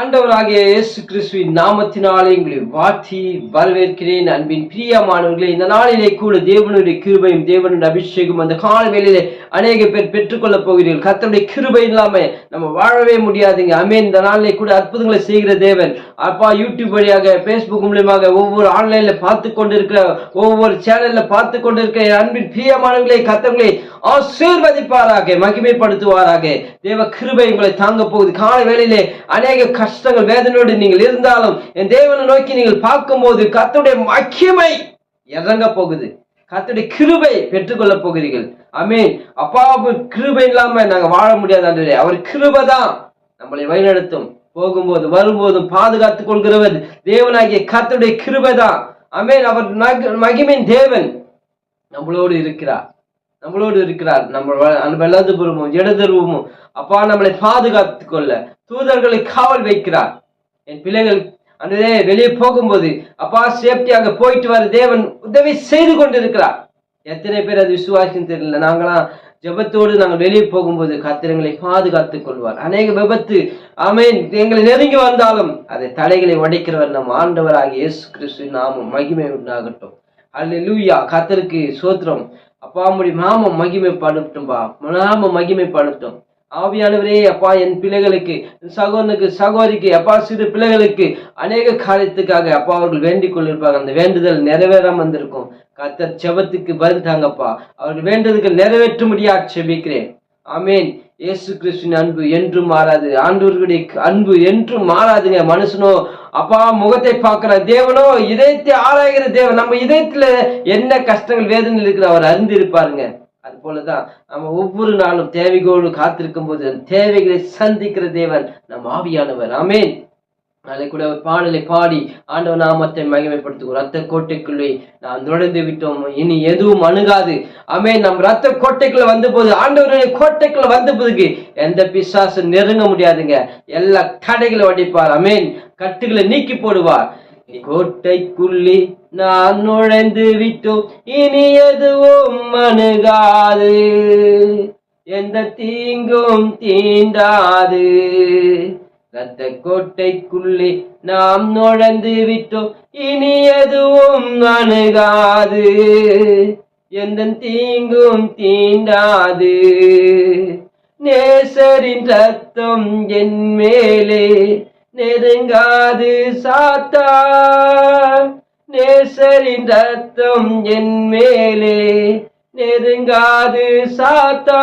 ஆண்டவராகிய இயேசு கிறிஸ்துவின் நாமத்தினாலே உங்களை வாத்தி வரவேற்கிறேன் அன்பின் பிரியமானவர்களே. இந்த நாளிலே கூட தேவனுடைய கிருபையும் தேவனுடைய அபிஷேகம் அந்த கால வேலையிலே அநேக பேர் பெற்றுக்கொள்ளப் போகிறீர்கள். கத்தனுடைய கிருபை இல்லாம நம்ம வாழவே முடியாதுங்க. அமேன் இந்த நாளிலே கூட அற்புதங்களை செய்கிற தேவன். அப்பா யூடியூப் வழியாக பேஸ்புக் மூலியமாக ஒவ்வொரு ஆன்லைன்ல பார்த்து கொண்டிருக்கிற ஒவ்வொரு சேனல்ல பார்த்து கொண்டிருக்கிற அன்பின் பிரியமானவர்களே கத்தவங்களை ஆசீர்வதிப்பாராக மகிமைப்படுத்துவாராக. தேவ கிருபை உங்களை தாங்க போகுது. கால வேலையிலே அநேக கஷ்டங்கள் வேதனையோடு நீங்கள் இருந்தாலும் என் தேவனை நோக்கி நீங்கள் பார்க்கும்போது கத்துடைய மகிமை இறங்க போகுது. கத்துடைய கிருபை பெற்றுக்கொள்ளப் போகிறீர்கள். அமீன் அப்பாவு கிருபை இல்லாம நாங்க வாழ முடியாது ஆண்டவரே. அவர் கிருபை தான் நம்மளை வழிநடத்தும். போகும்போது வரும்போதும் பாதுகாத்துக் கொள்கிறவர் தேவனாகிய கத்துடைய கிருபை தான். அமேன் அவர் மகிமின் மகிமையின் தேவன் நம்மளோடு இருக்கிறார். நம்மளோடு இருக்கிறார். நம்ம வ- வலதுபுறமும் இடதுபுறமும் அப்பா நம்மளை பாதுகாத்து கொள்ள தூதர்களை காவல் வைக்கிறார். என் பிள்ளைகள் அந்த வெளியே போகும்போது அப்பா சேஃப்டியாக போயிட்டு வர தேவன் உதவி செய்து கொண்டிருக்கிறார். எத்தனை பேர் அது விசுவாசம் தெரியல. நாங்களாம் ஜெபத்தோடு நாங்கள் வெளியே போகும்போது கத்திரங்களை பாதுகாத்துக் கொள்வார். அநேக விபத்து ஆமென். எங்களை நெருங்கி வந்தாலும் அதை தடைகளை உடைக்கிறவர் நம் ஆண்டவராகிய இயேசு கிறிஸ்து நாமும் மகிமை உண்டாகட்டும் அல்லேலூயா. கத்தருக்கு சோத்திரம். அப்பா முடி மாமம் மகிமைப்படுத்தும்பா நாம மகிமைப்படுத்தும் ஆவியானவரே அப்பா என் பிள்ளைகளுக்கு சகோதரனுக்கு சகோதரிக்கு அப்பா சிறு பிள்ளைகளுக்கு அநேக காரியத்துக்காக அப்பா அவர்கள் வேண்டிக் கொண்டிருப்பாங்க. அந்த வேண்டுதல் நிறைவேறாம வந்திருக்கும். கத்தர் செவத்துக்கு பதில் தாங்கப்பா அவர்கள் வேண்டுதலுக்கு நிறைவேற்றும்படியா செபிக்கிறேன். ஆமேன். இயேசு கிறிஸ்துவின் அன்பு என்றும் மாறாது. ஆண்டவர்களுடைய அன்பு என்றும் மாறாதுங்க. மனுஷனோ அப்பா முகத்தை பார்க்கிற தேவனோ இதயத்தை ஆராய்கிற தேவன். நம்ம இதயத்துல என்ன கஷ்டங்கள் வேதனை இருக்கிற அவர் அறிந்திருப்பாருங்க. அது போலதான் நம்ம ஒவ்வொரு நாளும் தேவைகளோடு காத்திருக்கும் போது தேவைகளை சந்திக்கிற தேவன் நம் ஆவியானவர். ஆமேன். அதை கூட ஒரு பாடலை பாடி ஆண்டவர் நாமத்தை மகிமைப்படுத்துவோம் ரத்த கோட்டைக்குள்ளே நாம் நுழைந்து விட்டோம். இனி எதுவும் அணுகாது. அமே நம் ரத்த கோட்டைக்குள்ள வந்த போது ஆண்டவருடைய கோட்டைக்குள்ள வந்த போதுக்கு எந்த பிசாசு நெருங்க முடியாதுங்க. எல்லா கடைகளை வடிப்பார் அமேன் கட்டுகளை நீக்கி போடுவார். கோட்டைக்குள்ளே நான் நுழைந்து விட்டோம். இனி எதுவும் அணுகாது. எந்த தீங்கும் தீண்டாது. ரத்த கோட்டைக்குள்ளே நாம் நுழைந்து விட்டோம். இனி எதுவும் அணுகாது. எந்த தீங்கும் தீண்டாது. நேசரின் ரத்தம் என் மேலே நெருங்காது சாத்தா. நேசரின் ரத்தம் என் மேலே நெருங்காது சாத்தா.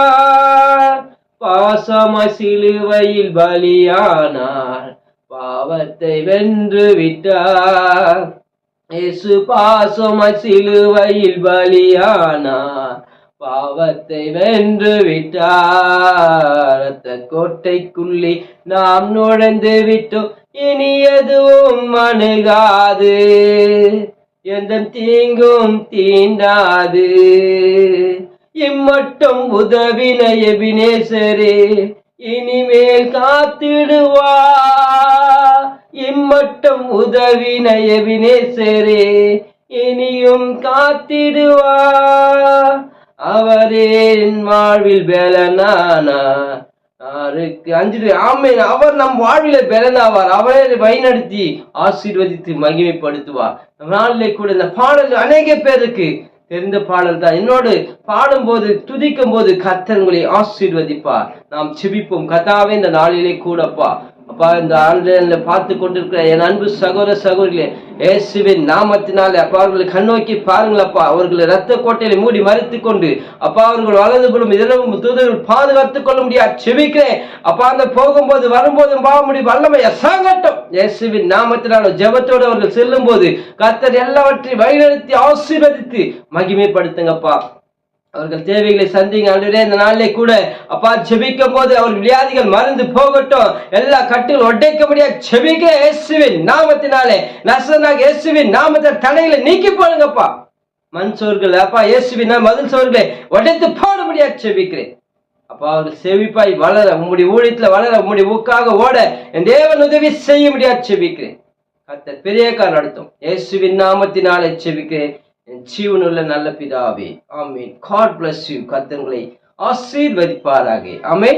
பாசம சிலுவையில் பலியானார். பாவத்தை வென்று விட்டார். இயேசு பாசம சிலுவையில் பலியானார். பாவத்தை வென்று விட்டார். ரத்த கோட்டைக்குள்ளே நாம் நுழைந்து விட்டோம். இனி எதுவும் அணுகாது. எந்த தீங்கும் தீண்டாது. இம்மட்டும் உதவின எபினேசரே இனிமேல் காத்திடுவா. இம்மட்டும் உதவின எபினேசரே இனியும் காத்திடுவா. அவரே என் வாழ்வில் பெலனானா? யாருக்கு அஞ்சு ஆமேன். அவர் நம் வாழ்வில பிறந்தாவார் அவரே வழிநடத்தி ஆசீர்வதித்து மகிமைப்படுத்துவார். நம் நாளிலே கூட இந்த பாடல் அநேக பேருக்கு தெரிந்த பாடல் தான் என்னோடு பாடும்போது துதிக்கும் போது கர்த்தர் உங்களை ஆசீர்வதிப்பார். நாம் சிபிப்போம். கதாவே இந்த நாளிலே கூடப்பா. அப்பா இந்த ஆன்லைன்ல பார்த்து கொண்டிருக்கிற என் அன்பு சகோதர சகோதரிகளே இயேசுவின் நாமத்தினாலே அப்பா அவர்களை கண்ணோக்கி பாருங்களப்பா அவர்களை ரத்த கோட்டையில மூடி மறைத்து கொண்டு அப்பா அவர்கள் வலதுபுறம் இதெல்லாம் தூதர்கள் பாதுகாத்துக் கொள்ள முடியாது செபிக்கிறேன். அப்பா அந்த போகும்போது வரும்போது பாவ முடியும் வல்லமை அசாங்கட்டும். இயேசுவின் நாமத்தினால ஜெபத்தோடு அவர்கள் செல்லும் போது கத்தர் எல்லாவற்றையும் வழிநடத்தி ஆசீர்வதித்து மகிமைப்படுத்துங்கப்பா அவர்கள் தேவைகளை சந்திங்க ஆண்டவரே இந்த நாளிலே கூட அப்பா ஜெபிக்கும் போது அவர் வியாதிகள் மறந்து போகட்டும். எல்லா கட்டுகள் உடைக்க முடியாது ஜெபிக்க இயேசுவின் நாமத்தினாலே நசனாக இயேசுவின் நாமத்தை தடைகளை நீக்கி போடுங்கப்பா. மண் சோர்கள் அப்பா இயேசுவின் மதில் சோர்களை உடைத்து போட முடியாது ஜெபிக்கிறேன். அப்பா அவர்கள் செவிப்பாய் வளர உங்களுடைய ஊழியத்துல வளர உங்களுடைய ஊக்காக ஓட என் தேவன் உதவி செய்ய முடியாது செபிக்கிறேன் கர்த்தர் பெரிய கார் நடத்தும். இயேசுவின் நாமத்தினாலே செபிக்கிறேன் ஜீவனுள்ள நல்ல பிதாவே ஆமீன். காட் பிளஸ் யூ கத்தங்களை ஆசீர்வதிப்பாராக. ஆமென்.